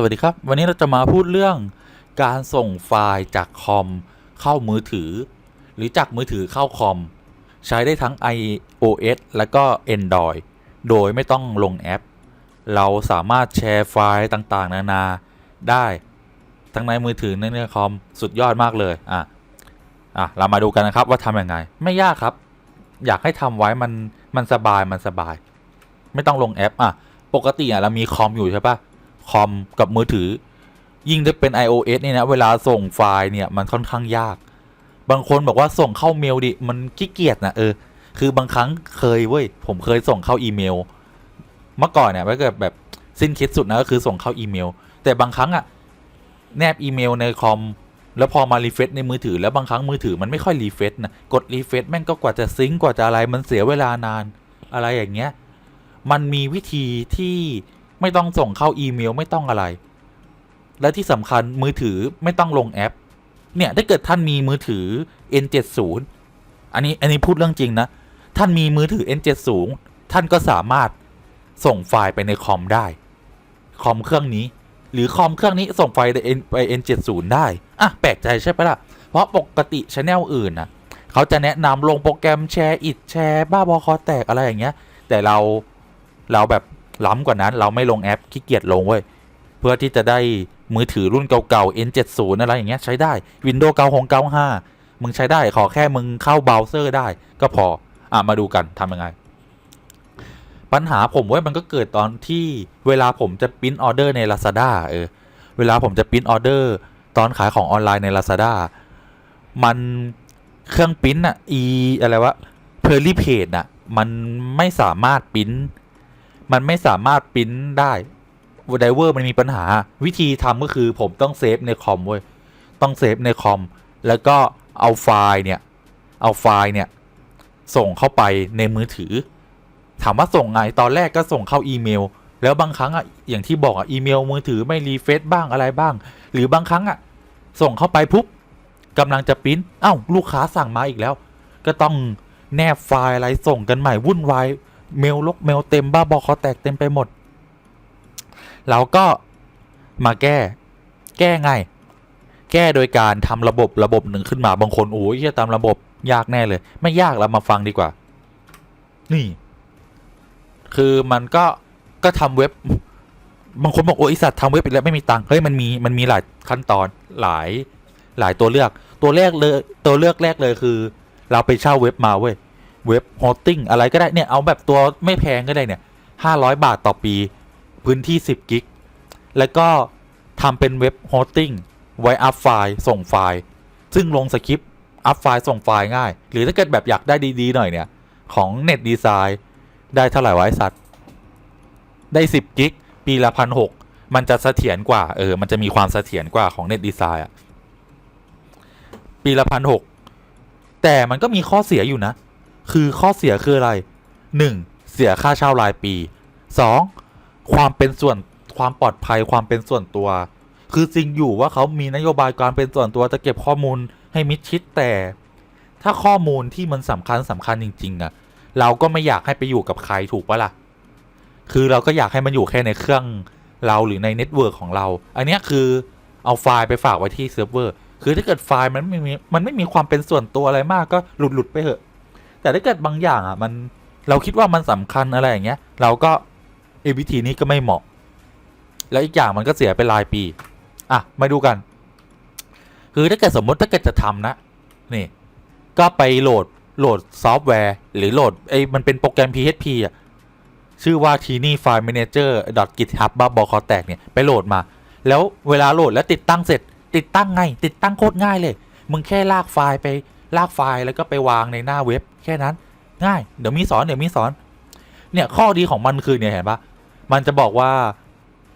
สวัสดีครับ วันนี้เราจะมาพูดเรื่องการส่งไฟล์จากคอมเข้ามือถือ หรือจากมือถือเข้าคอม ใช้ได้ทั้ง iOS และก็ Android โดยไม่ต้องลงแอป เราสามารถแชร์ไฟล์ต่างๆ นานาได้ ทั้งในมือถือในในคอมสุดยอดมากเลยอะอะเรามาดูกันนะครับว่าทำยังไง ไม่ยากครับ อยากให้ทำไว้มันมันสบายมันสบาย ไม่ต้องลงแอปอะปกติอะเรามีคอมอยู่ใช่ปะ คอมกับมือถือ ยิ่งถ้าเป็น iOS นี่ยนะ เวลาส่งไฟล์เนี่ยมันค่อนข้างยาก บางคนบอกว่าส่งเข้าเมลดิ มันขี้เกียจนะเออ คือบางครั้งเคยเว้ย ผมเคยส่งเข้าอีเมล เมื่อก่อนเนี่ยถ้าเกิดแบบสิ้นคิดสุดนะก็คือส่งเข้าอีเมล แต่บางครั้งอะแนบอีเมลในคอมแล้วพอมารีเฟซในมือถือแล้วบางครั้งมือถือมันไม่ค่อยรีเฟซนะกดรีเฟซแม่งก็กว่าจะซิงกว่าจะอะไรมันเสียเวลานานอะไรอย่างเงี้ย มันมีวิธีที่ ไม่ต้องส่งเข้าอีเมลไม่ต้องอะไร และที่สำคัญมือถือไม่ต้องลงแอป เนี่ยถ้าเกิดท่านมีมือถือ N70 อันนี้อันนี้พูดเรื่องจริงนะ ท่านมีมือถือ N70 ท่านก็สามารถส่งไฟล์ไปในคอมได้ คอมเครื่องนี้ หรือคอมเครื่องนี้ส่งไฟล์ไป n70 ได้ อะ แปลกใจใช่ปะล่ะ เพราะปกติชแนลอื่นนะเขาจะแนะนำลงโปรแกรมแชร์อิดแชร์บ้าบอคอแตกอะไรอย่างเงี้ย แต่เราเราแบบ ล้ำกว่านั้นเราไม่ลงแอปขี้เกียจลงเว้ยเพื่อที่จะได้มือถือรุ่นเก่าๆ N70 อะไรอย่างเงี้ยใช้ได้ Windows 96 95 มึงใช้ได้ขอแค่มึงเข้าเบราว์เซอร์ได้ ก็พออะมาดูกันทำยังไง ปัญหาผมเว้ยมันก็เกิดตอนที่เวลาผมจะปริ้นออเดอร์ใน Lazada เออเวลาผมจะปริ้นออเดอร์ตอนขายของออนไลน์ใน Lazada มันเครื่องปริ้นอะอีอะไรวะเพอร์ลี่เพจอะมันไม่สามารถปริ้น มันไม่สามารถปริ้นได้ไดเวอร์มันมีปัญหา วิธีทำก็คือผมต้องเซฟในคอมเว้ย ต้องเซฟในคอม แล้วก็เอาไฟล์เนี่ย เอาไฟล์เนี่ย ส่งเข้าไปในมือถือ ถามว่าส่งไง ตอนแรกก็ส่งเข้าอีเมล แล้วบางครั้งอะ อย่างที่บอกอะ อีเมลมือถือไม่รีเฟซบ้างอะไรบ้าง หรือบางครั้งอะ ส่งเข้าไปปุ๊บกำลังจะปริ้นเอ้าลูกค้าสั่งมาอีกแล้ว ก็ต้องแนบไฟล์อะไรส่งกันใหม่วุ่นวาย เมลลกเมลเต็มบ้าบอคอแตกเต็มไปหมด เราก็มาแก้ แก้ไง แก้โดยการทำระบบระบบหนึ่งขึ้นมาบางคนโอ้ยจะตามระบบยากแน่เลย ไม่ยากเรามาฟังดีกว่า นี่ คือมันก็ก็ทำเว็บบางคนบอกโอ้ยสัตว์ทำเว็บอีกแล้วไม่มีตังค์เฮ้ยมันมีมันมีหลายขั้นตอนหลายหลายตัวเลือก ตัวแรกเลยตัวเลือกแรกเลยคือ เราไปเช่าเว็บมาเว้ย เว็บโฮสติ้งอะไรก็ได้เนี่ย เอาแบบตัวไม่แพงก็ได้เนี่ยห้าร้อยบาทต่อปี พื้นที่สิบกิก แล้วก็ทำเป็นเว็บโฮสติ้งไว้อัพไฟล์ส่งไฟล์ ซึ่งลงสคริปต์อัพไฟล์ส่งไฟล์ง่าย หรือถ้าเกิดแบบอยากได้ดีๆหน่อยเนี่ย ของเน็ตดีไซน์ได้เท่าไหร่ไวะไอสัตว์ได้สิบกิกปีละพันหกมันจะเสถียรกว่า เออ มันจะมีความเสถียรกว่าของเน็ตดีไซน์อะปีละพันหกแต่มันก็มีข้อเสียอยู่นะ คือข้อเสียคืออะไรหนึ่งเสียค่าเช่ารายปีสองความเป็นส่วนความปลอดภัยความเป็นส่วนตัว คือจริงอยู่ว่าเขามีนโยบายการเป็นส่วนตัวจะเก็บข้อมูลให้มิดชิดแต่ ถ้าข้อมูลที่มันสำคัญสำคัญจริง ๆอะเราก็ไม่อยากให้ไปอยู่กับใครถูกปะล่ะ คือเราก็อยากให้มันอยู่แค่ในเครื่องเราหรือในเน็ตเวิร์กของเรา อันนี้คือเอาไฟล์ไปฝากไว้ที่เซิร์ฟเวอร์ คือถ้าเกิดไฟล์มันไม่มีมันไม่มีความเป็นส่วนตัวอะไรมากก็หลุดหลุดๆไปเถอะ แต่ถ้าเกิดบางอย่างอะมันเราคิดว่ามันสำคัญอะไรอย่างเงี้ย เราก็เอวิธีนี้ก็ไม่เหมาะ แล้วอีกอย่างมันก็เสียไปรายปี อะ มาดูกัน คือถ้าเกิดสมมติถ้าเกิดจะทำนะ นี่ ก็ไปโหลดโหลดซอฟต์แวร์ หรือโหลดไอ้มันเป็นโปรแกรม PHP อะ ชื่อว่า Tiny File Manager GitHub บ้าบอคอแตกเนี่ยไปโหลดมา แล้วเวลาโหลดแล้วติดตั้งเสร็จ ติดตั้งไง ติดตั้งโคตรง่ายเลย มึงแค่ลากไฟล์ไปลากไฟล์แล้วก็ไปวางในหน้าเว็บ ค่นั้น ง่าย เดี๋ยวมีสอนเดี๋ยวมีสอน เนี่ยข้อดีของมันคือเนี่ยเห็นปะมันจะบอกว่า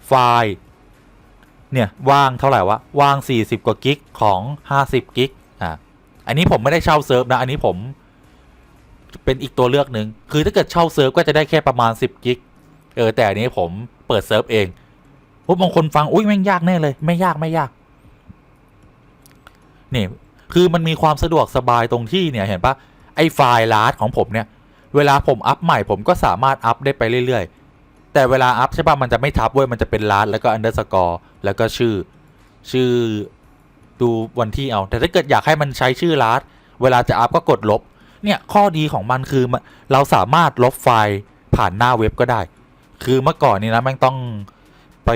ไฟล์เนี่ยว่างเท่าไหร่วะว่าง 40 กว่ากิกของ 50 กิกอะอันนี้ผมไม่ได้เช่าเซิร์ฟนะ อันนี้ผม เป็นอีกตัวเลือกหนึ่งคือถ้าเกิดเช่าเซิร์ฟก็จะได้แค่ประมาณ 10 กิกเออแต่อันนี้ผมเปิดเซิร์ฟเองพวกบางคนฟังอุ้ยแม่งยากแน่เลย ไม่ยากไม่ยากนี่คือมันมีความสะดวกสบายตรงที่เนี่ยเห็นปะ ไอ้ไฟล์ลาร์ของผมเนี่ย เวลาผมอัพใหม่ผมก็สามารถอัพได้ไปเรื่อยๆ แต่เวลาอัพใช่ป่ะมันจะไม่ทับเว้ยมันจะเป็นลาสแล้วก็อันเดอร์สกอร์แล้วก็ชื่อ ชื่อดูวันที่เอา แต่ถ้าเกิดอยากให้มันใช้ชื่อลาสเวลาจะอัพก็กดลบ เนี่ยข้อดีของมันคือเราสามารถลบไฟล์ผ่านหน้าเว็บก็ได้ คือเมื่อก่อนนี้นะแม่งต้องไป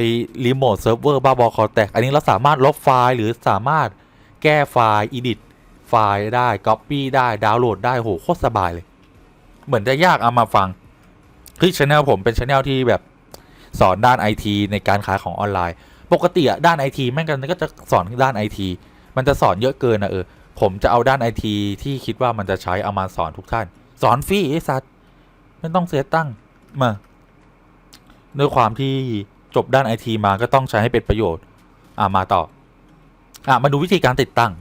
รีโมทเซิร์ฟเวอร์บ้าบอคอแตก อันนี้เราสามารถลบไฟล์หรือสามารถแก้ไฟล์ edit ไฟล์ได้ copy ได้ดาวน์โหลดได้โหโคตรสบายเลย เหมือนจะยากเอามาฟังคือช anel ผมเป็นช anel ที่แบบสอนด้านไอทีในการขายของออนไลน์ ปกติอะด้านไอทีแม่งกันก็จะสอนด้านไอทีมันจะสอนเยอะเกินอะเออผมจะเอาด้านไอทีที่คิดว่ามันจะใช้เอามาสอนทุกท่าน สอนฟรีไอ้สัตว์ไม่ต้องเสียตังค์มาด้วยความที่จบด้านไอทีมาก็ต้องใช้ให้เป็นประโยชน์ อ่ามาต่อ อะมาดูวิธีการติดตั้ง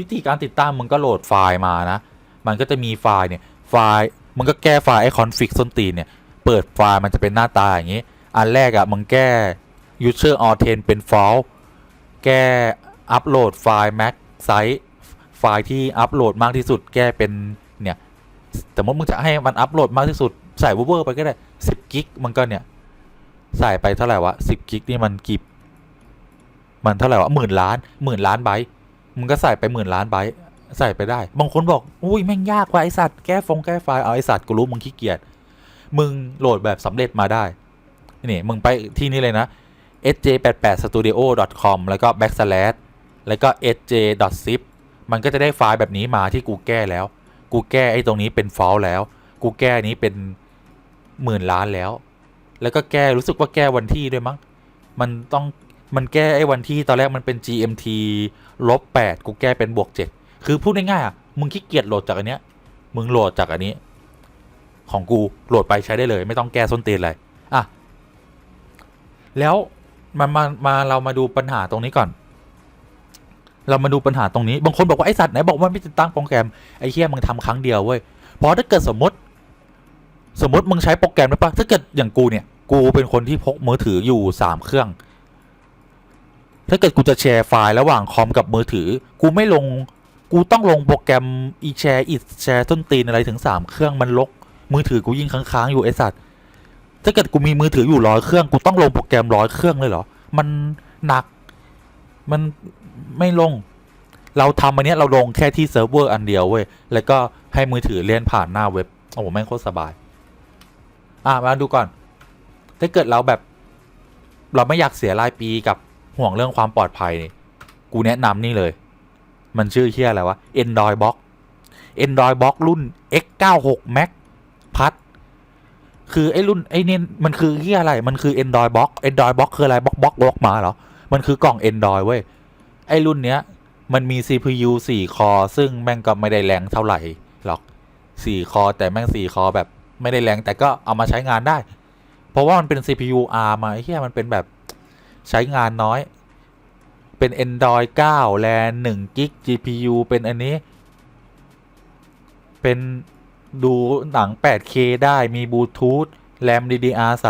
วิธีการติดตั้งมึงก็โหลดไฟล์มานะ มันก็จะมีไฟล์เนี่ยไฟล์มึงก็แก้ไฟล์ไอคอนฟิกส้นตีนเนี่ยเปิดไฟล์มันจะเป็นหน้าตาอย่างนี้ อันแรกอะ่ะมึงแก้ user a u t h e n เป็น false แก้อัปโหลดไฟล์ mac size ไฟล์ที่อัปโหลดมากที่สุดแก้เป็นเนี่ยสมมติมึงจะให้มันอัปโหลดมากที่สุดใส่เวอร์ไปก็ได้10กิกมันก็เนี่ยใส่ไปเท่าไหร่วะ10กิกนี่มันกี่มันเท่าไหร่วะหมื่นล้านหมื่นล้านไบต์ มึงก็ใส่ไปหมื่นล้านไบต์ใส่ไปได้ บางคนบอก อุ้ยแม่งยากว่ะไอสัตว์แก้ฟงแก้ไฟล์เอาไอสัตว์กูรู้มึงขี้เกียจ มึงโหลดแบบสำเร็จมาได้ นี่มึงไปที่นี่เลยนะ sj88studio.com แล้วก็ backslash แล้วก็ sj.zip มันก็จะได้ไฟล์แบบนี้มาที่กูแก้แล้ว กูแก้ไอ้ตรงนี้เป็นฟอลแล้ว กูแก้นี้เป็นหมื่นล้านแล้ว แล้วก็แก้รู้สึกว่าแก้วันที่ด้วยมั้ง มันต้อง มันแก้ไอ้วันที่ตอนแรกมันเป็น gmt ลบ8กูแก้เป็นบวก7คือพูดง่ายๆอะมึงขี้เกียจโหลดจากอันเนี้ย มึงโหลดจากอันนี้ ของกูโหลดไปใช้ได้เลย ไม่ต้องแก้ส้นตีนอะไรอะแล้วมามามาเรามาดูปัญหาตรงนี้ก่อน เรามาดูปัญหาตรงนี้ บางคนบอกว่าไอสัตว์ไหนบอกว่าไม่ติดตั้งโปรแกรมไอเคียมึงทำครั้งเดียวเว้ยเพราะถ้าเกิดสมมติ สมมติมึงใช้โปรแกรมได้ปะถ้าเกิดอย่างกูเนี่ย กูเป็นคนที่พกมือถืออยู่สามเครื่อง ถ้าเกิดกูจะแชร์ไฟล์ระหว่างคอมกับมือถือ กูไม่ลง กูต้องลงโปรแกรมอีแชร์อีแชร์ต้นตีนอะไรถึงสามเครื่องมันลก มือถือกูยิ่งค้างๆอยู่ไอสัตว์ ถ้าเกิดกูมีมือถืออยู่ร้อยเครื่อง กูต้องลงโปรแกรมร้อยเครื่องเลยเหรอ มันหนัก มันไม่ลง เราทำอันนี้เราลงแค่ที่เซิร์ฟเวอร์อันเดียวเว้ย แล้วก็ให้มือถือเล่นผ่านหน้าเว็บ โอ้โหแม่งโคตรสบาย อะมาดูก่อน ถ้าเกิดเราแบบ เราไม่อยากเสียรายปีกับ ห่วงเรื่องความปลอดภัยนี่กูแนะนำนี่เลย มันชื่อเฮียอะไรวะ Android Box Android Box รุ่น X96 Max พัดคือ ไอ้ รุ่น ไอ้เนี่ยมันคือเฮียอะไร มันคือ Android Box Android Box คืออะไร Box Box Box มาเหรอ มันคือกล่อง Android เว้ย ไอ้ รุ่นเนี้ย มันมี CPU 4 คอ ซึ่งแม่งก็ไม่ได้แรงเท่าไหร่หรอก4คอ แต่แม่ง 4 คอแบบไม่ได้แรงแต่ก็เอามาใช้งานได้ เพราะว่ามันเป็น CPU ARM มาไอ้เฮียมันเป็นแบบ ใช้งานน้อย เป็น Android 9แรม1 g b GPU เป็นอันนี้ เป็นดูหนัง 8K ได้มีบลูทูธแรม DDR3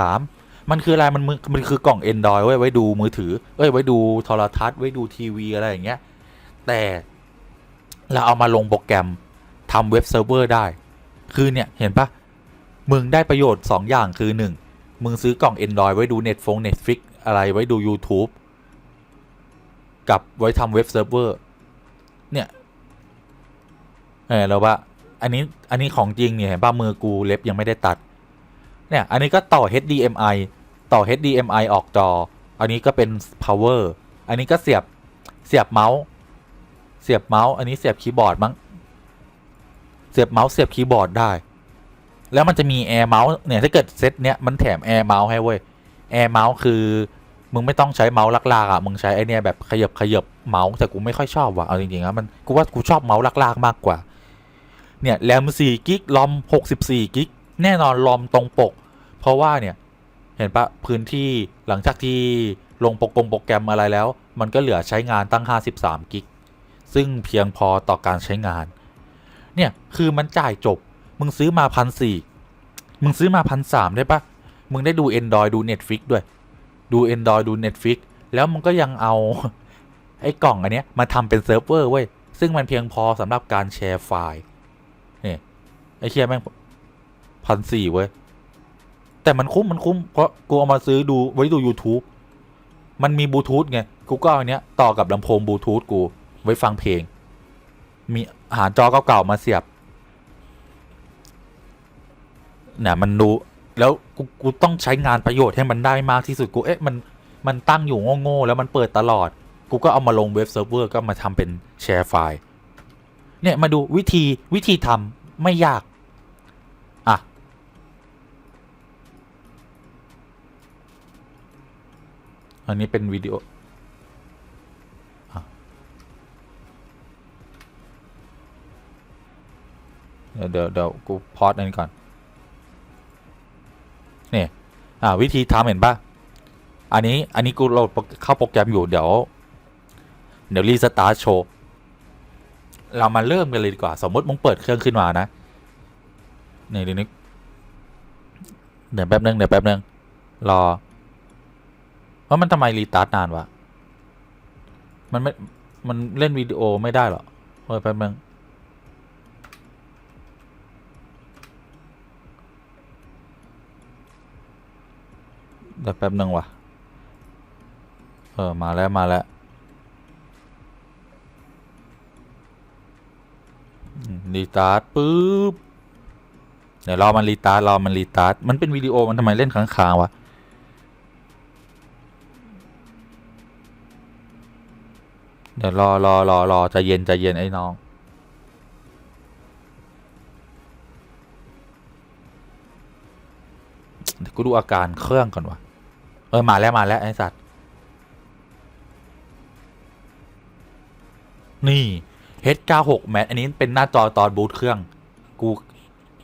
มันคืออะไรมันมันคือกล่อง Android ไว้ไว้ดูมือถือ เอ้ย ไว้ดูโทรทัศน์ไว้ดูทีวีอะไรอย่างเงี้ย แต่เราเอามาลงโปรแกรมทำเว็บเซิร์ฟเวอร์ได้ คือเนี่ย เห็นปะมึงได้ประโยชน์ 2 อย่างคือ 1 มึงซื้อกล่อง Android ไว้ดู Netflix Netflix อะไรไว้ดู YouTube กับไว้ทำเว็บเซิร์ฟเวอร์ เนี่ย เออแล้วว่า อันนี้ อันนี้ของจริง เนี่ยเห็นป่ะมือกูเล็บยังไม่ได้ตัด เนี่ย อันนี้ก็ต่อ HDMI ต่อ HDMI ออกจอ อันนี้ก็เป็น power อันนี้ก็เสียบ เสียบเมาส์ เสียบเมาส์ อันนี้เสียบคีย์บอร์ดมั้ง เสียบเมาส์เสียบคีย์บอร์ดได้ แล้วมันจะมีแอร์เมาส์ เนี่ย ถ้าเกิดเซตเนี้ยมันแถมแอร์เมาส์ให้เว้ย แอร์เมาส์คือมึงไม่ต้องใช้เมาส์ลากๆอะ มึงใช้ไอเนี่ยแบบขยับขยับเมาส์แต่กูไม่ค่อยชอบว่ะ เอาจริงๆนะมันกูว่ากูชอบเมาส์ลากๆมากกว่า เนี่ยแรม4กิกลอม64กิกแน่นอนลอมตรงปก เพราะว่าเนี่ยเห็นปะพื้นที่หลังจากที่ลงโปรกงโปรแกรมอะไรแล้ว มันก็เหลือใช้งานตั้ง 53 กิก ซึ่งเพียงพอต่อการใช้งาน เนี่ยคือมันจ่ายจบ มึงซื้อมาพันสี่มึงซื้อมาพันสามได้ปะ มึงได้ดู Android ดู Netflix ด้วย ดู Android ดู Netflix แล้วมึงก็ยังเอาไอ้กล่องอันเนี้ยมาทำเป็นเซิร์ฟเวอร์เว้ย ซึ่งมันเพียงพอสำหรับการแชร์ไฟล์นี่ไอ้เคียแม่งพันสี่เว้ย แต่มันคุ้มมันคุ้ม เพราะกูเอามาซื้อดูไว้ดู YouTube มันมีบลูทูธไง กูก็เอาอันเนี้ยต่อกับลำโพงบลูทูธกูไว้ฟังเพลง มีหาจอเก่าๆมาเสียบเนี่ยมันดู แล้วกูกูต้องใช้งานประโยชน์ให้มันได้มากที่สุดกูเอ๊ะมันมันตั้งอยู่โง่ๆแล้วมันเปิดตลอด กูก็เอามาลงเว็บเซิร์ฟเวอร์ก็มาทำเป็นแชร์ไฟล์ เนี่ยมาดูวิธีวิธีทำไม่ยากอะอันนี้เป็นวิดีโอเดี๋ยวเดี๋ยวเดี๋ยวกูพอดอันนี้ก่อน นี่อ่าวิธีทำเห็นปะอันนี้อันนี้กูโหลดโปรเข้าโปรแกรมอยู่เดี๋ยว เดี๋ยวรีสตาร์ทโชว์เรามาเริ่มกันเลยดีกว่า สมมติมึงเปิดเครื่องขึ้นมานะนี่เดี๋ยวนี้เดี๋ยวแป๊บนึงเดี๋ยวแป๊บนึงรอว่ามันทำไมรีตาร์ทนานวะมันไม่มันเล่นวิดีโอไม่ได้หรอเออแป๊บนึง เดี๋ยวแป๊บหนึ่งวะเออ มาแล้ว มาแล้ว รีตาร์ทปุ๊บ เดี๋ยวรอมันรีตาร์ทรอมันรีตาร์ทมันเป็นวิดีโอมันทำไมเล่นค้างๆวะเดี๋ยวรอรอรอรอจะเย็นจะเย็นไอ้น้อง เดี๋ยวกูดูอาการเครื่องก่อนวะ เออ มาแล้วมาแล้วไอ้สัตว์ นี่ H96 แมทอันนี้เป็นหน้าจอตอนบูตเครื่อง กู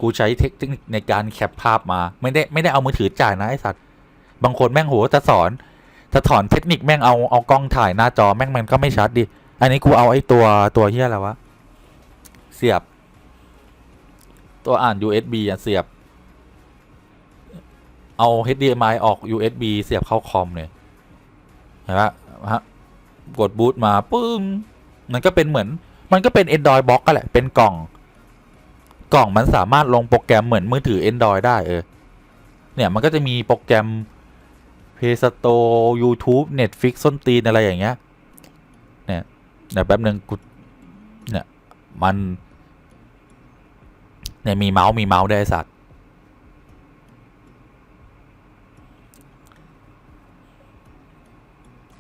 กูใช้เทคนิคในการแคปภาพมา ไม่ได้ไม่ได้เอามือถือจ่ายนะไอ้สัตว์ บางคนแม่งโหจะสอนจะถอนเทคนิคแม่งเอาเอากล้องถ่ายหน้าจอแม่งมันก็ไม่ชัดดิ อันนี้กูเอาไอ้ตัวตัวเฮียอะไรวะ เสียบ ตัวอ่าน USB อะเสียบ เอา HDMI ออก USB เสียบเข้าคอมเนี่ยเห็นปะฮะกดบูตมาปึ้งมันก็เป็นเหมือน มันก็เป็น Android Box ก็แหละ เป็นกล่อง กล่องมันสามารถลงโปรแกรมเหมือนมือถือ Android ได้เออ เนี่ยมันก็จะมีโปรแกรม Play Store YouTube Netflix ส้นตีนอะไรอย่างเงี้ย เนี่ยเดี๋ยวแป๊บนึงกูเนี่ยมัน เนี่ยมีเมาส์มีเมาส์ได้สัตว์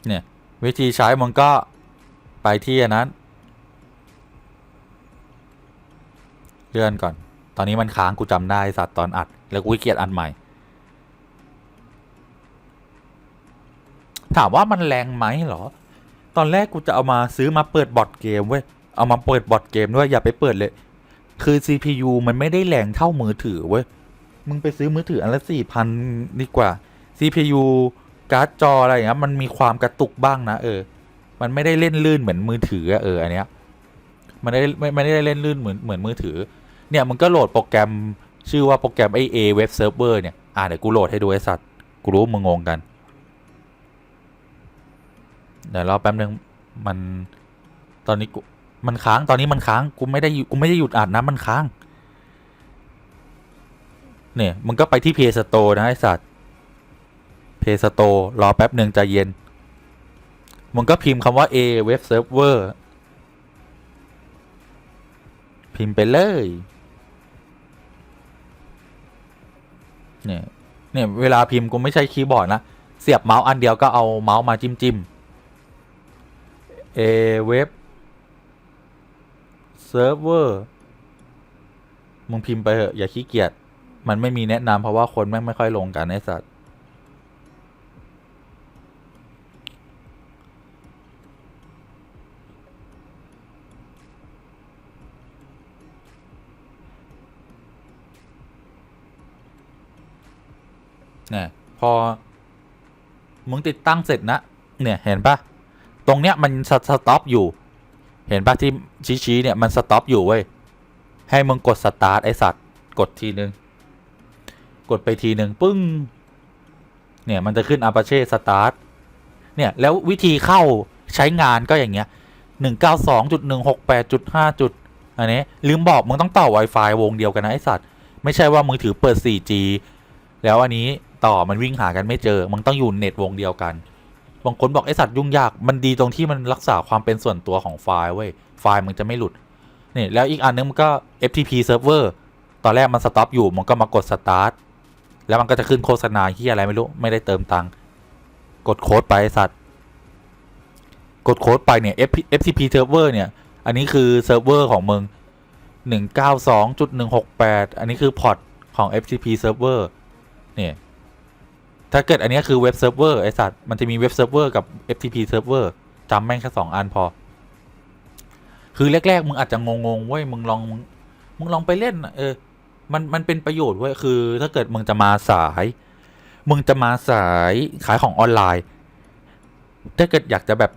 เนี่ย วิธีใช้มันก็ไปที่อันนั้น เลื่อนก่อน ตอนนี้มันค้างกูจำได้สัตว์ตอนอัด แล้วกูเกียจอันใหม่ ถามว่ามันแรงไหมเหรอ ตอนแรกกูจะเอามาซื้อมาเปิดบอร์ดเกมเว้ย เอามาเปิดบอร์ดเกมด้วยอย่าไปเปิดเลย คือ CPU มันไม่ได้แรงเท่ามือถือเว้ย มึงไปซื้อมือถืออันละสี่พันดีกว่า CPU การ์ดจออะไรอย่างเงี้ยมันมีความกระตุกบ้างนะเออ มันไม่ได้เล่นลื่นเหมือนมือถืออะเอออันเนี้ยมันไม่ได้ไม่ได้เล่นลื่นเหมือนเหมือนมือถือ เนี่ยมันก็โหลดโปรแกรมชื่อว่าโปรแกรมไอเอเว็บเซิร์ฟเวอร์เนี่ย อ่าเดี๋ยวกูโหลดให้ดูไอสัตว์กูรู้ว่ามึงงงกันเดี๋ยวรอแป๊บนึงมันตอนนี้กูมันค้างตอนนี้มันค้างกูไม่ได้กูไม่ได้หยุดอัดนะมันค้าง เนี่ยมันก็ไปที่ Play Store นะไอสัตว์ Play Store รอ แป๊บหนึ่งใจเย็น มึง ก็พิมพ์คำว่า A Web Server พิมพ์ ไป เลย เนี่ย เนี่ย เวลาพิมพ์ กู ไม่ใช่คีย์บอร์ด นะ เสียบเมาส์ อันเดียวก็เอาเมาส์ มา จิ้มจิ้ม A Web Server มึงพิมพ์ไปเถอะอย่าขี้เกียจ มันไม่มีแนะนำเพราะว่าคนแม่งไม่ค่อยลงกันไอสัตว์ นี่ยพอ มึงติดตั้งเสร็จนะ เนี่ยเห็นปะตรงเนี้ยมันสสต็อปอยู่ เห็นปะที่ชี้ๆเนี่ยมันสต็อปอยู่เว้ย ให้มึงกดสตาร์ทไอสัตว์ กดทีนึง กดไปทีหนึ่งปึ้ง เนี่ยมันจะขึ้น Apache Start เนี่ยแล้ววิธีเข้าใช้งานก็อย่างเงี้ยหนึ่งเก้าสองจุดหนึ่งหกแปดจุดห้าจุดอันนี้ลืมบอกมึงต้องต่อ Wi-Fi วงเดียวกันนะไอสัตว์ ไม่ใช่ว่ามือถือเปิด 4G แล้วอันนี้ ต่อมันวิ่งหากันไม่เจอมึงต้องอยู่เน็ตวงเดียวกัน บางคนบอกไอสัตว์ยุ่งยาก มันดีตรงที่มันรักษาความเป็นส่วนตัวของไฟล์เว้ย ไฟล์มันจะไม่หลุด นี่แล้วอีกอันนึงมันก็ FTP server ตอนแรกมันสต็อปอยู่ มันก็มากด start แล้วมันก็จะขึ้นโฆษณาที่อะไรไม่รู้ ไม่ได้เติมตังค์ กดโค้ดไปไอ้สัตว์ กดโค้ดไปเนี่ย FP- FTP server เนี่ย อันนี้คือเซิร์ฟเวอร์ของมึง192.168 อันนี้คือพอร์ตของ FTP server เนี่ย ถ้าเกิดอันนี้คือเว็บเซิร์ฟเวอร์ไอสัตว์มันจะมีเว็บเซิร์ฟเวอร์กับ FTP server จำแม่งแค่สองอันพอ คือแรก ๆ มึงอาจจะงงๆเว้ยมึงลองมึงลองไปเล่น เออ มันมันเป็นประโยชน์เว้ยคือ ถ้าเกิดมึงจะมาสาย มึงจะมาสายขายของออนไลน์ ถ้าเกิดอยากจะแบบ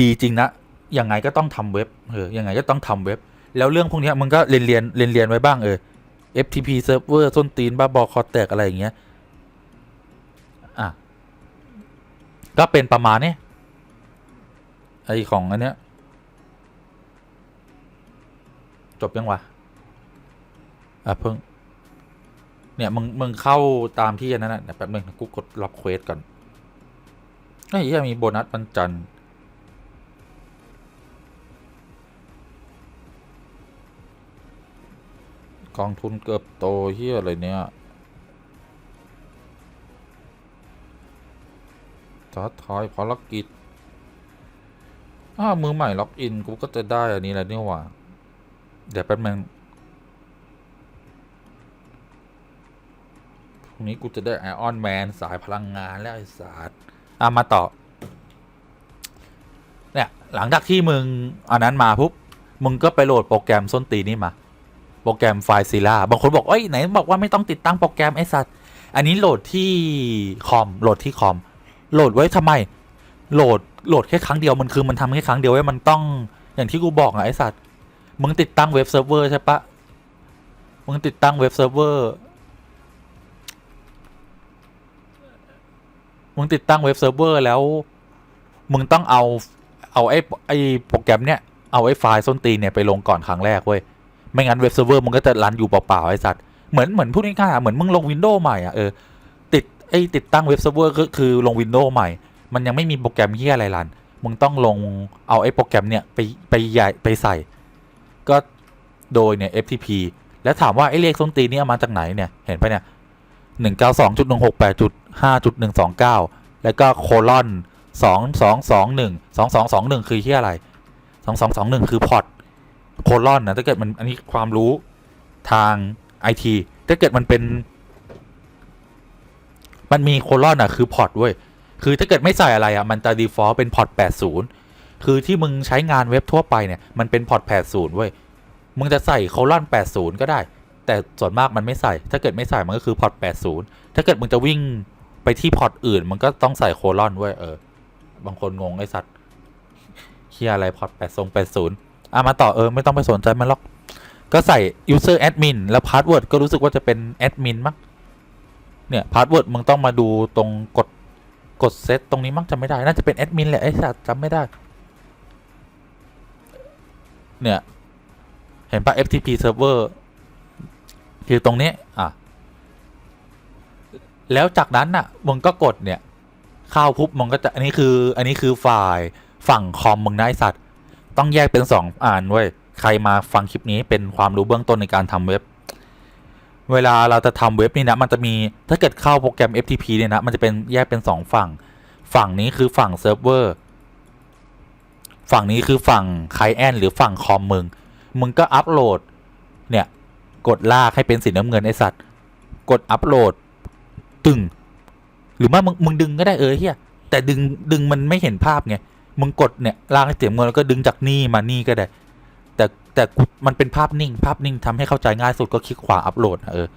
ดีๆ จริงนะยังไงก็ต้องทำเว็บเออยังไงก็ต้องทำเว็บ แล้วเรื่องพวกนี้มึงก็เรียนเรียนเรียนเรียนไว้บ้างเออ FTP server ส้นตีนบ้าบอคอแตกอะไรอย่างเงี้ย อะ ก็เป็นประมาณนี้ไอของอันเนี้ย จบยังวะอะเพิ่ง เนี่ยมึงมึงเข้าตามที่อันนั้นนะเดี๋ยวแป๊บนึงกูกดรับเควสก่อนไอ้เหี้ยมีโบนัสวันจันทร์กองทุนเกือบโตเฮียอะไรเนี่ย ท้าทายภารกิจอ้ามือใหม่ล็อกอินกูก็จะได้อันนี้แหละนี่หว่า เดี๋ยวแป๊บนึงพรุ่งนี้กูจะได้ไอออนแมนสายพลังงานแล้วไอ้สาดอะมาต่อ เนี่ย หลังจากที่มึงอันนั้นมาปุ๊บ มึงก็ไปโหลดโปรแกรมส้นตีนี่มา โปรแกรมไฟซิล่าบางคนบอกเอ้ยไหนบอกว่าไม่ต้องติดตั้งโปรแกรมไอสัตว์ อันนี้โหลดที่คอมโหลดที่คอม โหลดไว้ทำไม โหลดโหลดแค่ครั้งเดียวมันคือมันทำแค่ครั้งเดียวไว้มันต้องอย่างที่กูบอกอะไอ้สัตว์มึงติดตั้งเว็บเซิร์ฟเวอร์ใช่ปะมึงติดตั้งเว็บเซิร์ฟเวอร์มึงติดตั้งเว็บเซิร์ฟเวอร์แล้ว มึงต้องเอาเอาไอ้ไอ้โปรแกรมเนี้ยเอาไอ้ไฟล์ส้นตีนเนี่ยไปลงก่อนครั้งแรกเว้ยไม่งั้นเว็บเซิร์ฟเวอร์มึงก็จะรันอยู่เปล่าๆไอ้สัตว์เหมือนเหมือนพูดง่ายๆอะเหมือนมึงลงวินโดว์ใหม่อะเออ ไอ้ติดตั้งเว็บเซิร์ฟเวอร์ก็คือลงวินโดว์ใหม่ มันยังไม่มีโปรแกรมเฮียอะไรรัน มึงต้องลงเอาไอ้โปรแกรมเนี่ยไปไปใหญ่ไปใส่ ก็โดยเนี่ย FTP แล้วถามว่าไอ้เลขส้นตีนนี่เอามาจากไหนเนี่ย เห็นปะเนี่ยหนึ่งเก้าสองจุดหนึ่งหกแปดจุดห้าจุดหนึ่งสองเก้าแล้วก็โคลอนสองสองสองหนึ่งสองสองสองหนึ่งคือที่อะไรสองสองสองหนึ่งคือพอร์ตโคลอนนะถ้าเกิดมันอันนี้ความรู้ทางไอทีถ้าเกิดมันเป็น มันมีโคลอนอะคือพอร์ตเว้ยคือถ้าเกิดไม่ใส่อะไรอะมันจะ default เป็นพอร์ต80 คือที่มึงใช้งานเว็บทั่วไปเนี่ยมันเป็นพอร์ต80เว้ยมึงจะใส่โคลอน80 ก็ได้ แต่ส่วนมากมันไม่ใส่ ถ้าเกิดไม่ใส่มันก็คือพอร์ต80 ถ้าเกิดมึงจะวิ่งไปที่พอร์ตอื่น มันก็ต้องใส่โคลอนเว้ยเออ บางคนงงไอสัตว์เฮียอะไรพอร์ต80 80อะมาต่อเออไม่ต้องไปสนใจมันหรอก ก็ใส่ user admin แล้ว password ก็รู้สึกว่าจะเป็น admin มั้ง เนี่ยพาสเวิร์ดมึงต้องมาดูตรงกดกดเซตตรงนี้มั้งจำไม่ได้ น่าจะเป็นแอดมินแหละไอ้สัตว์จำไม่ได้ เนี่ย เห็นปะ FTP server คือตรงนี้ อะ แล้วจากนั้นน่ะ มึงก็กดเนี่ย เข้าปุ๊บมึงก็จะ อันนี้คือ อันนี้คือฝ่ายฝั่งคอมมึงนะไอสัตว์ ต้องแยกเป็นสองอ่านเว้ย ใครมาฟังคลิปนี้เป็นความรู้เบื้องต้นในการทำเว็บ เวลาเราจะทำเว็บนี่นะมันจะมีถ้าเกิดเข้าโปรแกรม FTP เนี่ยนะมันจะเป็นแยกเป็นสองฝั่ง ฝั่งนี้คือฝั่งเซิร์ฟเวอร์ฝั่งนี้คือฝั่งไคลเอนหรือฝั่งคอมมึง มึงก็อัปโหลดเนี่ยกดลากให้เป็นสีน้ำเงินไอสัตว์ กดอัปโหลดตึง หรือว่ามึงมึงดึงก็ได้เออเฮียแต่ดึงดึงมันไม่เห็นภาพไงมึงกดเนี่ยลากให้เสียเงินแล้วก็ดึงจากนี่มานี่ก็ได้ แต่มันเป็นภาพนิ่ง ภาพนิ่งทำให้เข้าใจง่ายสุดก็คลิกขวาอัปโหลดเออ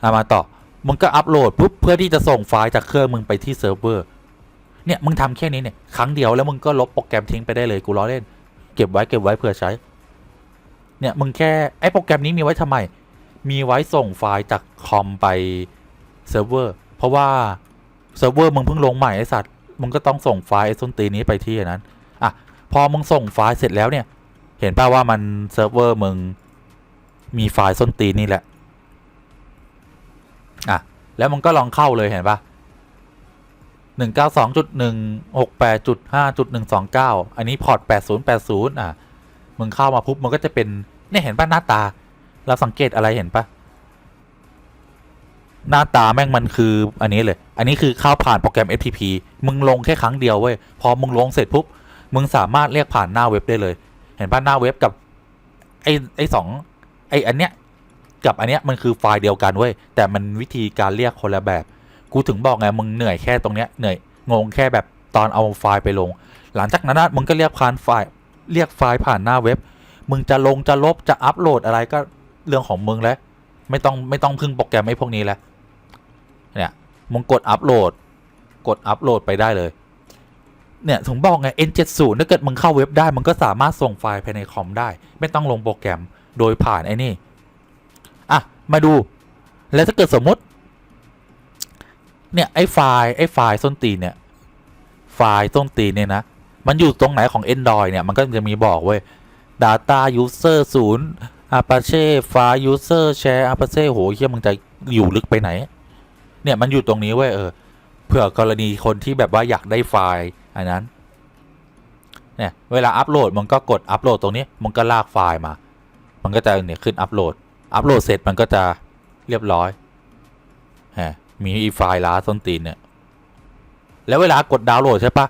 เอามาต่อมึงก็อัปโหลดปุ๊บเพื่อที่จะส่งไฟล์จากเครื่องมึงไปที่เซิร์ฟเวอร์เนี่ยมึงทำแค่นี้เนี่ยครั้งเดียวแล้วมึงก็ลบโปรแกรมทิ้งไปได้เลยกูล้อเล่น เก็บไว้เก็บไว้เผื่อใช้ เนี่ยมึงแค่ไอ้โปรแกรมนี้มีไว้ทำไม มีไว้ส่งไฟล์จากคอมไปเซิร์ฟเวอร์เพราะว่าเซิร์ฟเวอร์มึงเพิ่งลงใหม่ไอ้สัตว์มึงก็ต้องส่งไฟล์ไอ้ส้นตีนนี้ไปที่นั้นอะพอมึงส่งไฟล์เสร็จแล้วเนี่ย เห็นป่าว่ามันเซิร์ฟเวอร์มึง มีไฟล์ส้นตีนนี่แหละ อะ แล้วมึงก็ลองเข้าเลยเห็นปะหนึ่งเก้าสองจุดหนึ่งหกแปดจุดห้าจุดหนึ่งสองเก้าอันนี้พอร์ตแปดศูนย์แปดศูนย์อะ มึงเข้ามาปุ๊บมันก็จะเป็นเนี่ยเห็นป่ะหน้าตา เราสังเกตอะไรเห็นป่ะ หน้าตาแม่งมันคืออันนี้เลย อันนี้คือเข้าผ่านโปรแกรม FTP มึงลงแค่ครั้งเดียวเว้ย พอมึงลงเสร็จปุ๊บ มึงสามารถเรียกผ่านหน้าเว็บได้เลย เห็นปะหน้าเว็บกับไอ้ไอ้สองไอ้อันเนี้ยกับอันเนี้ยมันคือไฟล์เดียวกันเว้ยแต่มันวิธีการเรียกคนละแบบ กูถึงบอกไงมึงเหนื่อยแค่ตรงเนี้ยเหนื่อยงงแค่แบบตอนเอาไฟล์ไปลง หลังจากนั้นมึงก็เรียกผ่านไฟล์เรียกไฟล์ผ่านหน้าเว็บ มึงจะลงจะลบจะอัปโหลดอะไรก็เรื่องของมึงแล้ว ไม่ต้องไม่ต้องพึ่งโปรแกรมไอ้พวกนี้แล้วเนี่ยมึงกดอัปโหลด กดอัปโหลดไปได้เลย เนี่ยถึงบอกไง N70 ถ้าเกิดมึงเข้าเว็บได้มึงก็สามารถส่งไฟล์ภายในคอมได้ ไม่ต้องลงโปรแกรมโดยผ่านไอ้นี่ อะ มาดู แล้วถ้าเกิดสมมติ เนี่ย ไอ้ไฟล์ไอ้ไฟล์ส้นตีนเนี่ย ไฟล์ส้นตีนเนี่ยนะ มันอยู่ตรงไหนของ Android เนี่ย มันก็จะมีบอกเว้ย Data User 0 Apache File User Share Apache โหเฮียมึงจะอยู่ลึกไปไหน เนี่ยมันอยู่ตรงนี้เว้ยเออเผื่อกรณีคนที่แบบว่าอยากได้ไฟล์ อันนั้นเนี่ยเวลาอัปโหลดมันก็กดอัปโหลดตรงนี้มันก็ลากไฟล์มา มันก็จะเนี่ยขึ้นอัปโหลด อัปโหลดเสร็จมันก็จะเรียบร้อยฮะมีอีไฟล์ล้าส้นตีนเนี่ยแล้วเวลากดดาวน์โหลดใช่ปะ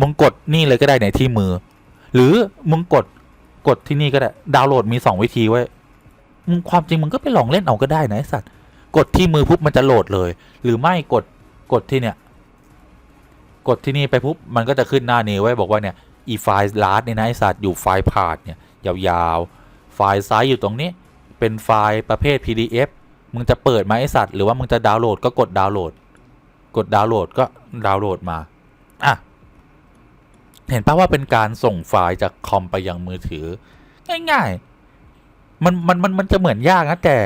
มึงกดนี่เลยก็ได้ในที่มือ หรือมึงกดกดที่นี่ก็ได้ดาวน์โหลดมีสองวิธีไว้มึงความจริงมึงก็ไปลองเล่นเอาก็ได้นะไอสัตว์กดที่มือปุ๊บมันจะโหลดเลย หรือไม่กดกดที่เนี่ย กดที่นี่ไปปุ๊บมันก็จะขึ้นหน้านี้ไว้บอกว่าเนี่ยอีไฟล์ลาร์เนี่ยนะไอสัตว์อยู่ไฟล์พาดเนี่ยยาวๆ ไฟล์ไซส์อยู่ตรงนี้ เป็นไฟล์ประเภท PDF มึงจะเปิดไหมไอสัตว์หรือว่ามึงจะดาวน์โหลดก็กดดาวน์โหลด กดดาวน์โหลดก็ดาวน์โหลดมาอะเห็นปะว่าเป็นการส่งไฟล์จากคอมไปยังมือถือ ง่ายๆ มันมันมันมันจะเหมือนยากนะแต่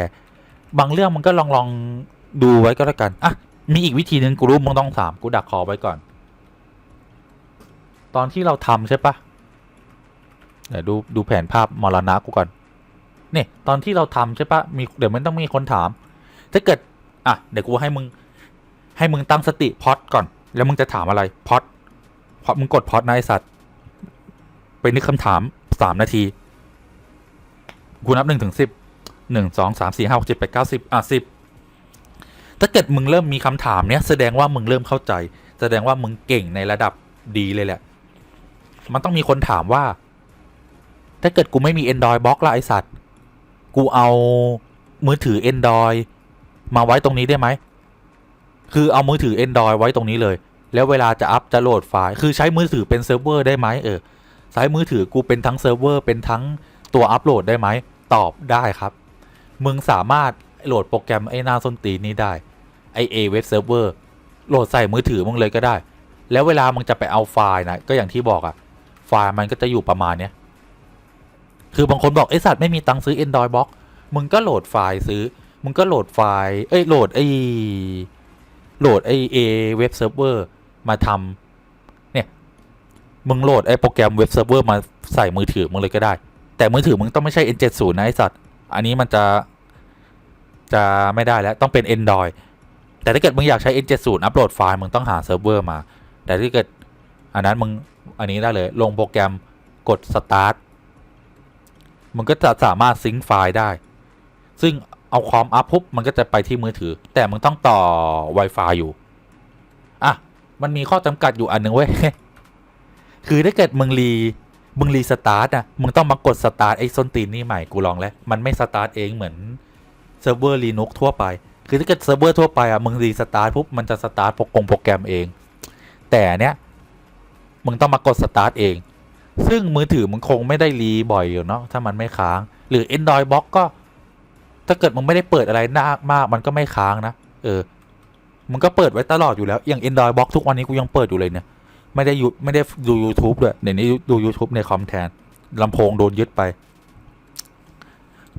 บางเรื่องมันก็ลองลองดูไว้ก็แล้วกันอะมีอีกวิธีหนึ่งกูรู้มึงต้องถามกูดักคอไว้ก่อน ตอนที่เราทำใช่ปะเดี๋ยวดูดูแผนภาพมรณะกูก่อนเนี่ยตอนที่เราทำใช่ปะมีเดี๋ยวมันต้องมีคนถาม ถ้าเกิด อะ เดี๋ยวกูให้มึง ให้มึงตั้งสติพอดก่อน แล้วมึงจะถามอะไรพอดพอดมึงกดพอดนะไอสัตว์ไปนึกคำถามสามนาที กูนับหนึ่งถึงสิบหนึ่งสองสามสี่ห้าหกเจ็ดแปดเก้าสิบอะสิบถ้าเกิดมึงเริ่มมีคำถามเนี้ยแสดงว่ามึงเริ่มเข้าใจ แสดงว่ามึงเก่งในระดับดีเลยแหละ มันต้องมีคนถามว่า ถ้าเกิดกูไม่มี Android บล็อกละไอสัตว์ กูเอามือถือ Android มาไว้ตรงนี้ได้ไหม คือเอามือถือ Android ไว้ตรงนี้เลย แล้วเวลาจะอัพจะโหลดไฟล์ คือใช้มือถือเป็นเซิร์ฟเวอร์ได้ไหมเออใช้มือถือกูเป็นทั้งเซิร์ฟเวอร์เป็นทั้งตัวอัพโหลดได้ไหม ตอบได้ครับ มึงสามารถโหลดโปรแกรมไอ้หน้าส้นตีนนี้ได้ไอเอเว็บเซิร์ฟเวอร์โหลดใส่มือถือมึงเลยก็ได้ แล้วเวลามึงจะไปเอาไฟล์นะก็อย่างที่บอกอะ ไฟล์มันก็จะอยู่ประมาณเนี้ย คือบางคนบอกไอสัตว์ไม่มีตังค์ซื้อ Android Box มึงก็โหลดไฟล์ซื้อ มึงก็โหลดไฟล์ เอ้ยโหลดไอโหลดไอเอเว็บเซิร์ฟเวอร์มาทำเนี่ย มึงโหลดไอโปรแกรมเว็บเซิร์ฟเวอร์มาใส่มือถือมึงเลยก็ได้ แต่มือถือมึงต้องไม่ใช่ N70 นะไอสัตว์ อันนี้มันจะจะไม่ได้แล้วต้องเป็น Android แต่ถ้าเกิดมึงอยากใช้ N70 อัปโหลดไฟล์มึงต้องหาเซิร์ฟเวอร์มา แต่ถ้าเกิดอันนั้นมึง อันนี้ได้เลย ลงโปรแกรมกด start มึงก็จะสามารถซิงค์ไฟล์ได้ ซึ่งเอาคอมอัพปุ๊บมันก็จะไปที่มือถือ แต่มึงต้องต่อ Wi-Fi อยู่ อะ มันมีข้อจำกัดอยู่อันหนึ่งเว้ย คือถ้าเกิดมึงรีมึงรีสตาร์ทอะมึงต้องมากดสตาร์ทไอ้ส้นตีนนี่ใหม่กูลองแล้ว มันไม่สตาร์ทเองเหมือนเซิร์ฟเวอร์ Linux ทั่วไป คือถ้าเกิดเซิร์ฟเวอร์ทั่วไปอะมึงรีสตาร์ทปุ๊บมันจะสตาร์ทโปรกงโปรแกรมเอง แต่เนี้ย มึงต้องมากดสตาร์ทเอง ซึ่งมือถือมึงคงไม่ได้รีบ่อยอยู่เนาะถ้ามันไม่ค้าง หรือ Android Box ก็ ถ้าเกิดมึงไม่ได้เปิดอะไรมามากมันก็ไม่ค้างนะเออมึงก็เปิดไว้ตลอดอยู่แล้วอย่าง Android Box ทุกวันนี้กูยังเปิดอยู่เลยเนี่ยไม่ได้ยูไม่ได้ดู YouTube ด้วยเดี๋ยวนี้ดู YouTube ในคอมแทนลำโพงโดนยึดไป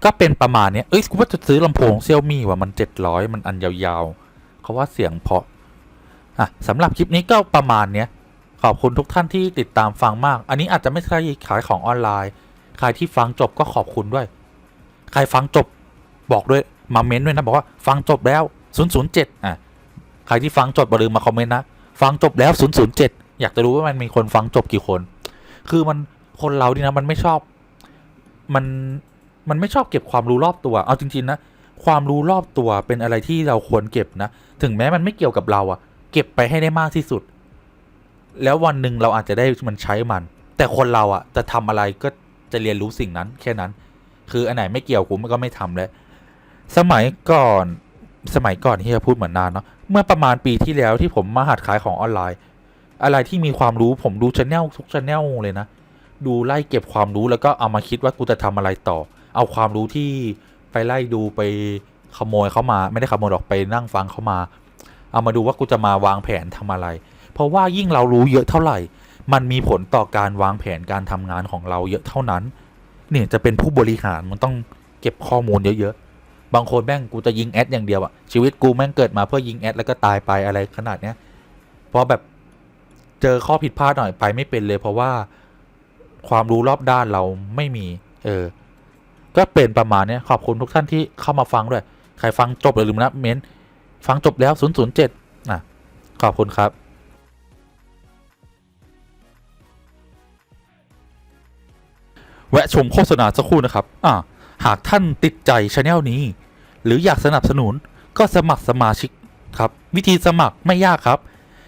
ก็เป็นประมาณนี้เอ้ยกูว่าจะซื้อลำโพงเซี่ยมี่ว่ามันเจ็ดร้อยมันอันยาวๆเขาว่าเสียงเพาะอะสำหรับคลิปนี้ก็ประมาณเนี้ย ขอบคุณทุกท่านที่ติดตามฟังมาก อันนี้อาจจะไม่ใช่ขายของออนไลน์ ใครที่ฟังจบก็ขอบคุณด้วย ใครฟังจบบอกด้วยมาเม้นด้วยนะบอกว่าฟังจบแล้ว 007อะใครที่ฟังจบอย่าลืมมาคอมเมนต์นะฟังจบแล้ว 007 อยากจะรู้ว่ามันมีคนฟังจบกี่คน คือมันคนเรานี่นะมันไม่ชอบมันมันไม่ชอบเก็บความรู้รอบตัว เอาจริงๆนะความรู้รอบตัวเป็นอะไรที่เราควรเก็บนะ ถึงแม้มันไม่เกี่ยวกับเราอะเก็บไปให้ได้มากที่สุด แล้ววันหนึ่งเราอาจจะได้มันใช้มัน แต่คนเราอะจะทำอะไรก็จะเรียนรู้สิ่งนั้น แค่นั้น คืออันไหนไม่เกี่ยวกูมันก็ไม่ทำแล้ว สมัยก่อนสมัยก่อนที่จะพูดเหมือนนานเนาะเมื่อประมาณปีที่แล้วที่ผมมาหัดขายของออนไลน์ อะไรที่มีความรู้ผมดูชแนลทุกชแนลเลยนะ ดูไล่เก็บความรู้แล้วก็เอามาคิดว่ากูจะทำอะไรต่อ เอาความรู้ที่ไปไล่ดูไปขโมยเขามา ไม่ได้ขโมยหรอกไปนั่งฟังเขามา เอามาดูว่ากูจะมาวางแผนทำอะไร เพราะว่ายิ่งเรารู้เยอะเท่าไหร่ มันมีผลต่อการวางแผนการทำงานของเราเยอะเท่านั้น เนี่ยจะเป็นผู้บริหารมันต้องเก็บข้อมูลเยอะๆ บางคนแม่งกูจะยิงแอดอย่างเดียวอะชีวิตกูแม่งเกิดมาเพื่อยิงแอดแล้วก็ตายไปอะไรขนาดเนี้ยเพราะแบบเจอข้อผิดพลาดหน่อยไปไม่เป็นเลยเพราะว่าความรู้รอบด้านเราไม่มี เออ ก็เป็นประมาณเนี้ยขอบคุณทุกท่านที่เข้ามาฟังด้วย ใครฟังจบอย่าลืมนะเม้น ฟังจบแล้ว 007อะ ขอบคุณครับ แวะชมโฆษณาสักครู่นะครับอ่าหากท่านติดใจช anel นี้ หรืออยากสนับสนุนก็สมัครสมาชิกครับ วิธีสมัครไม่ยากครับ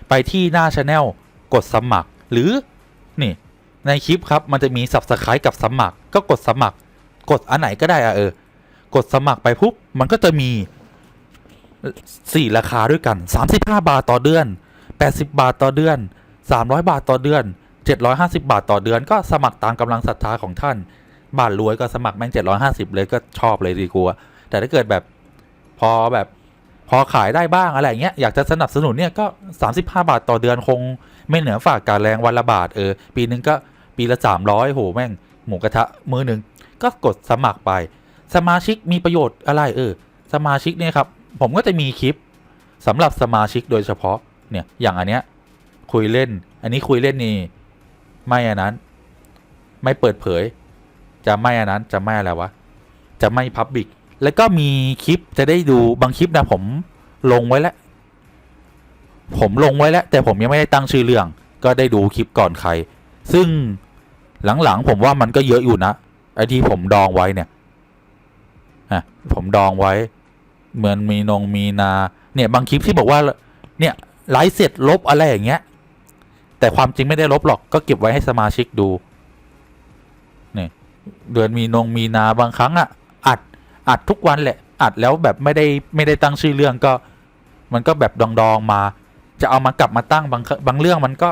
ไปที่หน้าช anel กดสมัคร หรือ นี่ ในคลิปครับมันจะมี subscribe กับสมัคร ก็กดสมัคร กดอันไหนก็ได้อะเออกดสมัครไปปุ๊บมันก็จะมี 4 ราคาด้วยกัน 35 บาทต่อเดือน 80 บาทต่อเดือน 300 บาทต่อเดือน 750 บาทต่อเดือนก็สมัครตามกำลังศรัทธาของท่านบ้านรวยก็สมัครแม่ง750 เลยก็ชอบเลยดีกว่าแต่ถ้าเกิดแบบพอแบบพอขายได้บ้างอะไรเงี้ยอยากจะสนับสนุนเนี่ยก็ 35 บาทต่อเดือนคง ไม่เหนือฝากการแรงวันละบาทเออปีนึงก็ปีละ 300โหแม่งหมูกระทะมือหนึ่งก็กดสมัครไป สมาชิกมีประโยชน์อะไรเออ สมาชิกเนี่ยครับ ผมก็จะมีคลิปสำหรับสมาชิกโดยเฉพาะเนี่ยอย่างอันเนี้ยคุยเล่น อันนี้คุยเล่นนี่ ไม่อันนั้น ไม่เปิดเผย จะไม่อันนั้นจะไม่อะไรวะ จะไม่พับบิกแล้วก็มีคลิปจะได้ดูบางคลิปนะผมลงไว้แล้ว ผมลงไว้แล้ว แต่ผมยังไม่ได้ตั้งชื่อเรื่อง ก็ได้ดูคลิปก่อนใคร ซึ่งหลังๆผมว่ามันก็เยอะอยู่นะไอที่ผมดองไว้เนี่ยอะผมดองไว้ เหมือนมีนงมีนา เนี่ยบางคลิปที่บอกว่า เนี่ยไลฟ์เสร็จลบอะไรอย่างเงี้ย แต่ความจริงไม่ได้ลบหรอกก็เก็บไว้ให้สมาชิกดูเนี่ยเดือนมีนงมีนาบางครั้งอะอัดอัดทุกวันแหละ อัดแล้วแบบไม่ได้ไม่ได้ตั้งชื่อเรื่องก็ มันก็แบบดองๆมา จะเอามากลับมาตั้งบางบางเรื่องมันก็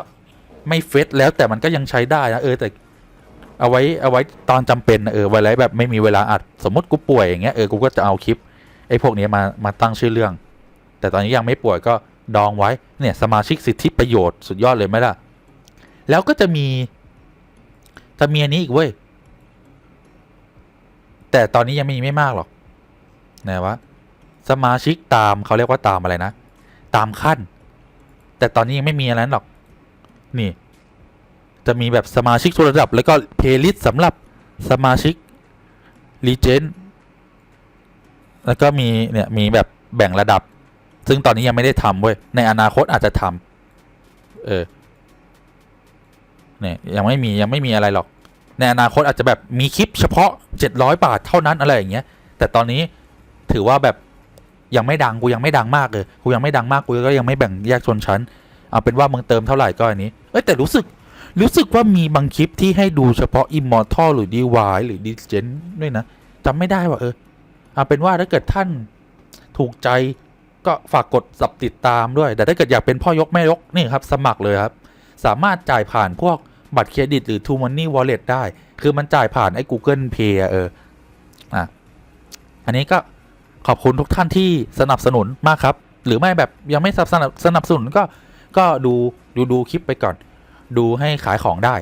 ไม่เฟซแล้วแต่มันก็ยังใช้ได้นะเออแต่เอาไว้เอาไว้ตอนจำเป็นเออไว้ไว้แบบไม่มีเวลาอัดสมมติกูป่วยอย่างเงี้ยเออกูก็จะเอาคลิปไอ้พวกนี้มามาตั้งชื่อเรื่อง แต่ตอนนี้ยังไม่ป่วยก็ ดองไว้เนี่ยสมาชิกสิทธิประโยชน์สุดยอดเลยไหมล่ะ แล้วก็จะมีจะมีอันนี้อีกเว้ย แต่ตอนนี้ยังมีไม่มากหรอกนะวะสมาชิกตามเขาเรียกว่าตามอะไรนะ ตามขั้น แต่ตอนนี้ยังไม่มีอะไรนั้นหรอก นี่ จะมีแบบสมาชิกทุกระดับ แล้วก็เพลย์ลิสต์สำหรับสมาชิกรีเจนแล้วก็มีเนี่ยมีแบบแบ่งระดับ ซึ่งตอนนี้ยังไม่ได้ทำเว้ย ในอนาคตอาจจะทำเออเนี่ยยังไม่มียังไม่มีอะไรหรอก ในอนาคตอาจจะแบบมีคลิปเฉพาะ 700 บาทเท่านั้นอะไรอย่างเงี้ย แต่ตอนนี้ถือว่าแบบยังไม่ดังกูยังไม่ดังมากเลยกูยังไม่ดังมากกูก็ยังไม่แบ่งแยกชนชั้น เอาเป็นว่ามึงเติมเท่าไหร่ก็อันนี้ เอ้ยแต่รู้สึกรู้สึกว่ามีบางคลิปที่ให้ดูเฉพาะ Immortal หรือ DY หรือ d i g e n ด้วยนะจำไม่ได้ว่าเออเอาเป็นว่าถ้าเกิดท่านถูกใจ ก็ฝากกดสับติดตามด้วย แต่ถ้าเกิดอยากเป็นพ่อยกแม่ยกนี่ครับสมัครเลยครับ สามารถจ่ายผ่านพวกบัตรเครดิตหรือ True Money Wallet ได้ คือมันจ่ายผ่านไอ้ Google Pay เอออะอันนี้ก็ขอบคุณทุกท่านที่สนับสนุนมากครับ หรือไม่แบบยังไม่สนับสนับสนับสนุนก็ก็ดูดูดูคลิปไปก่อน ดูให้ขายของได้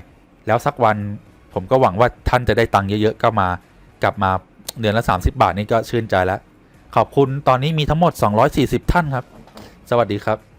แล้วสักวันผมก็หวังว่าท่านจะได้ตังค์เยอะๆก็มากลับมาเดือนละ 30 บาทนี่ก็ชื่นใจแล้ว ขอบคุณตอนนี้มีทั้งหมด 240 ท่านครับ สวัสดีครับ